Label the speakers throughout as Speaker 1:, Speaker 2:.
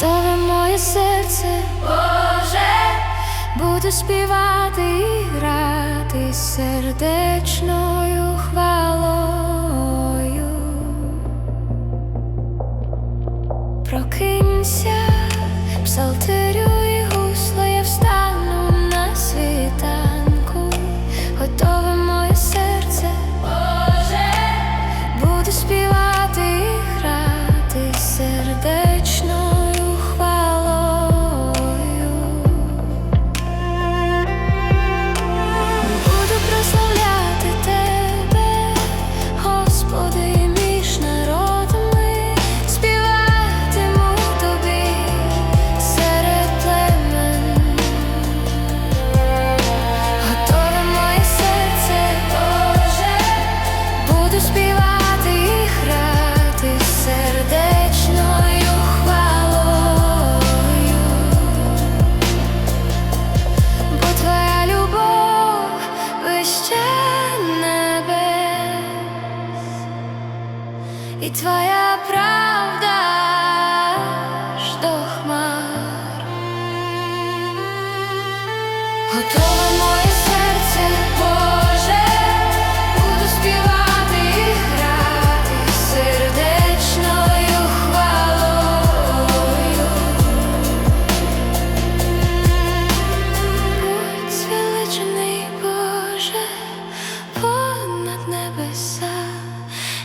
Speaker 1: Тебе моє серце, Боже, буду співати і грати сердечною хвалою. Прокинься, псалти. і твоя правда.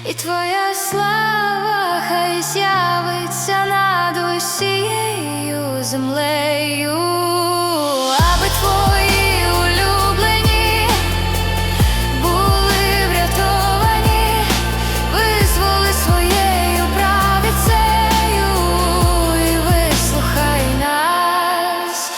Speaker 1: і твоя слава хай з'явиться над усією землею, аби твої улюблені були врятовані, визволи своєю правицею. І вислухай нас.